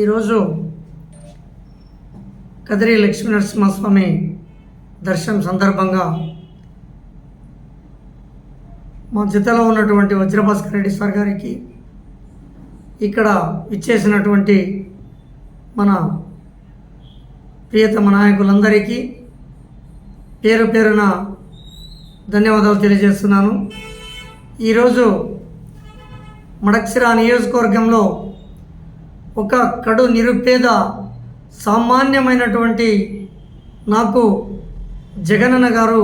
ఈరోజు కదిరి లక్ష్మీనరసింహస్వామి దర్శనం సందర్భంగా మా జిల్లాలో ఉన్నటువంటి వజ్రభాస్కర్ రెడ్డి సార్ గారికి ఇక్కడ ఇచ్చేసినటువంటి మన ప్రియతమ నాయకులందరికీ పేరు పేరున ధన్యవాదాలు తెలియజేస్తున్నాను. ఈరోజు మడక్సిరా నియోజకవర్గంలో ఒక కడు నిరుపేద సామాన్యమైనటువంటి నాకు జగనన్న గారు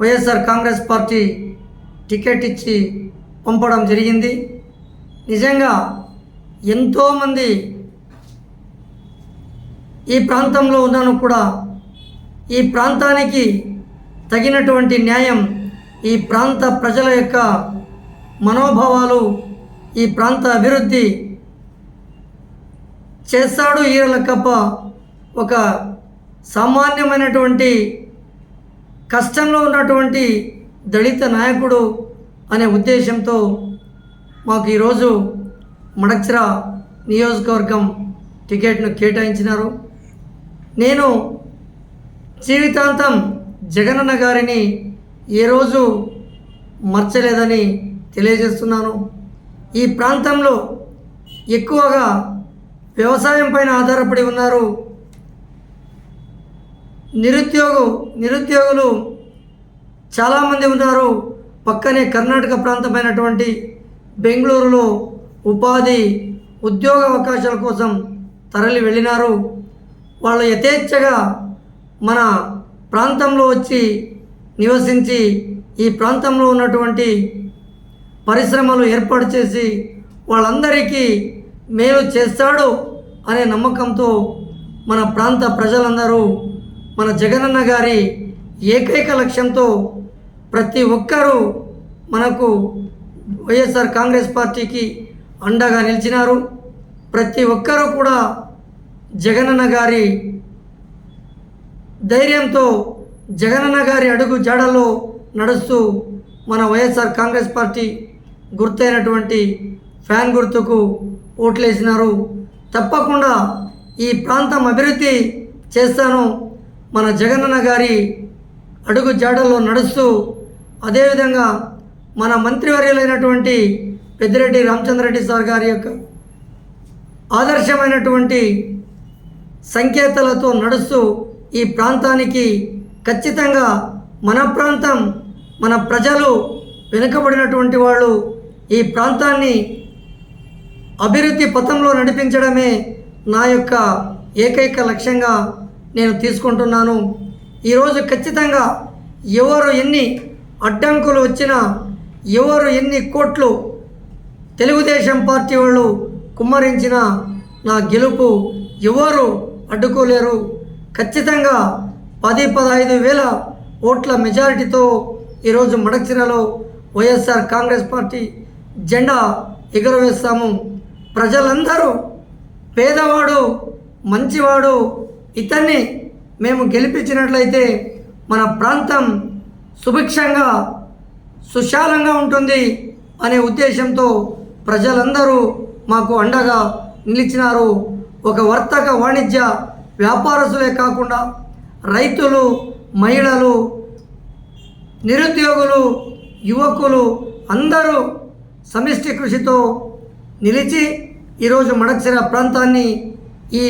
వైఎస్ఆర్ కాంగ్రెస్ పార్టీ టికెట్ ఇచ్చి పంపడం జరిగింది. నిజంగా ఎంతోమంది ఈ ప్రాంతంలో ఉన్నాను కూడా ఈ ప్రాంతానికి తగినటువంటి న్యాయం ఈ ప్రాంత ప్రజల యొక్క మనోభావాలు ఈ ప్రాంత అభివృద్ధి చేస్తాడు ఈరలకప్ప ఒక సామాన్యమైనటువంటి కష్టంలో ఉన్నటువంటి దళిత నాయకుడు అనే ఉద్దేశంతో మాకు ఈరోజు మడక్చిర నియోజకవర్గం టికెట్ను కేటాయించినారు. నేను జీవితాంతం జగనన్న గారిని ఏ రోజు మర్చలేదని తెలియజేస్తున్నాను. ఈ ప్రాంతంలో ఎక్కువగా వ్యవసాయం పైన ఆధారపడి ఉన్నారు. నిరుద్యోగు నిరుద్యోగులు చాలామంది ఉన్నారు. పక్కనే కర్ణాటక ప్రాంతమైనటువంటి బెంగళూరులో ఉపాధి ఉద్యోగ అవకాశాల కోసం తరలి వెళ్ళినారు. వాళ్ళు యథేచ్ఛగా మన ప్రాంతంలో వచ్చి నివసించి ఈ ప్రాంతంలో ఉన్నటువంటి పరిశ్రమలు ఏర్పాటు చేసి వాళ్ళందరికీ మేలు చేస్తాడు. అనే నమ్మకంతో మన ప్రాంత ప్రజలందరూ మన జగనన్న గారి ఏకైక లక్ష్యంతో ప్రతి ఒక్కరూ మనకు వైఎస్ఆర్ కాంగ్రెస్ పార్టీకి అండగా నిలిచినారు. ప్రతి ఒక్కరూ కూడా జగనన్న గారి ధైర్యంతో జగనన్న గారి అడుగు జాడలో నడుస్తూ మన వైఎస్ఆర్ కాంగ్రెస్ పార్టీ గుర్తైనటువంటి ఫ్యాన్ గుర్తుకు ఓట్లేసినారు. తప్పకుండా ఈ ప్రాంతం అభివృద్ధి చేస్తాను. మన జగనన్న గారి అడుగు జాడల్లో నడుస్తూ అదేవిధంగా మన మంత్రివర్యులైనటువంటి పెద్దిరెడ్డి రామచంద్రరెడ్డి సార్ గారి యొక్క ఆదర్శమైనటువంటి సంకేతాలతో నడుస్తూ ఈ ప్రాంతానికి ఖచ్చితంగా మన ప్రాంతం మన ప్రజలు వెనుకబడినటువంటి వాళ్ళు ఈ ప్రాంతాన్ని అభివృద్ధి పథంలో నడిపించడమే నా యొక్క ఏకైక లక్ష్యంగా నేను తీసుకుంటున్నాను. ఈరోజు ఖచ్చితంగా ఎవరు ఎన్ని అడ్డంకులు వచ్చినా ఎవరు ఎన్ని కోట్లు తెలుగుదేశం పార్టీ వాళ్ళు కుమ్మరించిన నా గెలుపు ఎవరు అడ్డుకోలేరు. ఖచ్చితంగా పది పదహైదు వేల ఓట్ల మెజారిటీతో ఈరోజు మడక్చిరలో వైఎస్ఆర్ కాంగ్రెస్ పార్టీ జెండా ఎగురవేస్తాము. ప్రజలందరూ పేదవాడు మంచివాడు ఇతన్ని మేము గెలిపించినట్లయితే మన ప్రాంతం సుభిక్షంగా సుశాలంగా ఉంటుంది అనే ఉద్దేశంతో ప్రజలందరూ మాకు అండగా నిలిచినారు. ఒక వర్తక వాణిజ్య వ్యాపారస్తులే కాకుండా రైతులు మహిళలు నిరుద్యోగులు యువకులు అందరూ సమిష్టి కృషితో నిలిచి ఈరోజు మడక్సిర ప్రాంతాన్ని ఈ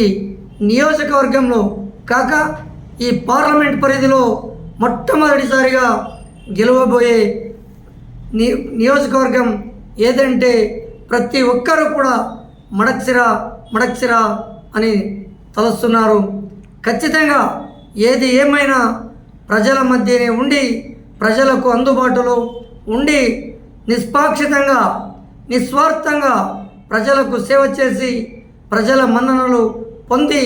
నియోజకవర్గంలో కాక ఈ పార్లమెంట్ పరిధిలో మొట్టమొదటిసారిగా గెలవబోయే ని నియోజకవర్గం ఏదంటే ప్రతి ఒక్కరూ కూడా మడక్సిర మడక్సిర అని తలుస్తున్నారు. ఖచ్చితంగా ఏది ఏమైనా ప్రజల మధ్యనే ఉండి ప్రజలకు అందుబాటులో ఉండి నిష్పాక్షితంగా నిస్వార్థంగా ప్రజలకు సేవ చేసి ప్రజల మన్ననలు పొంది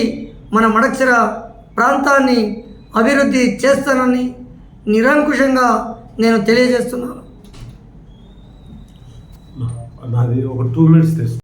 మన మడక్షర ప్రాంతాన్ని అభివృద్ధి చేస్తానని నిరంకుశంగా నేను తెలియజేస్తున్నాను. నాది ఒక టూ మినిట్స్